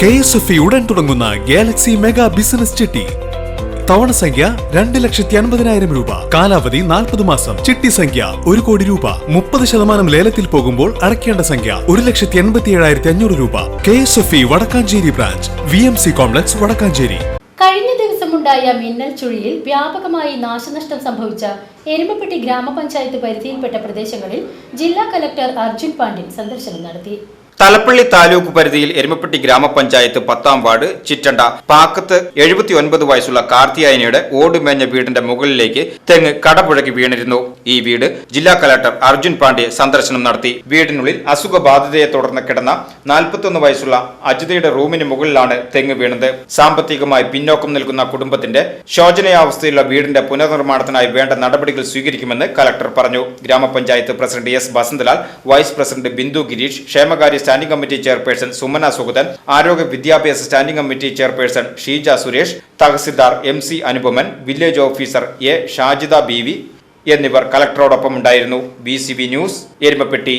K S F ഉടൻ തുടങ്ങുന്ന Galaxy mega business ചിട്ടി. തവണ സംഖ്യ രണ്ട് ലക്ഷത്തി അൻപതിനായിരം രൂപ. കാലാവധി നാൽപ്പത് മാസം. ചിട്ടി സംഖ്യ ഒരു കോടി രൂപ. മുപ്പത് ശതമാനം ലേലത്തിൽ പോകുമ്പോൾ അടയ്ക്കേണ്ട സംഖ്യ ഒരു ലക്ഷത്തി എൺപത്തി ഏഴായിരത്തി അഞ്ഞൂറ് രൂപ. K S F E Vadakkanchery branch. V M C complex Vadakkanchery. കഴിഞ്ഞ ദിവസമുണ്ടായ മിന്നൽ ചുഴിയിൽ വ്യാപകമായി നാശനഷ്ടം സംഭവിച്ച എരുമപ്പെട്ടി ഗ്രാമപഞ്ചായത്ത് പരിധിയിൽപ്പെട്ട പ്രദേശങ്ങളിൽ ജില്ലാ കലക്ടർ അർജുൻ പാണ്ഡ്യൻ സന്ദർശനം നടത്തി. തലപ്പള്ളി താലൂക്ക് പരിധിയിൽ എരുമപ്പെട്ടി ഗ്രാമപഞ്ചായത്ത് പത്താം വാർഡ് ചിറ്റണ്ട. പാക്കത്ത് എഴുപത്തി ഒൻപത് വയസ്സുള്ള കാർത്തിയായനിയുടെ ഓടുമേഞ്ഞ വീടിന്റെ മുകളിലേക്ക് തെങ്ങ് കടപുഴകി വീണിരുന്നു. ഈ വീട് ജില്ലാ കലക്ടർ അർജുൻ പാണ്ഡെ സന്ദർശനം നടത്തി. വീടിനുള്ളിൽ അസുഖബാധിതയെ തുടർന്ന് കിടന്ന നാൽപ്പത്തൊന്ന് വയസ്സുള്ള അജിതയുടെ റൂമിന് മുകളിലാണ് തെങ്ങ് വീണത്. സാമ്പത്തികമായി പിന്നോക്കം നിൽക്കുന്ന കുടുംബത്തിന്റെ ശോചനീയാവസ്ഥയിലുള്ള വീടിന്റെ പുനർനിർമ്മാണത്തിനായി വേണ്ട നടപടികൾ സ്വീകരിക്കുമെന്ന് കലക്ടർ പറഞ്ഞു. ഗ്രാമപഞ്ചായത്ത് president S. Vasanthalal vice president Bindu Gireesh ക്ഷേമകാര്യ standing committee chairperson Sumana Sugathan ആരോഗ്യ വിദ്യാഭ്യാസ standing committee chairperson Sheeja Suresh tahsildar M C Anupaman village officer A Shajida B എന്നിവർ കലക്ടറോടൊപ്പം ഉണ്ടായിരുന്നു. B news Erumapetty.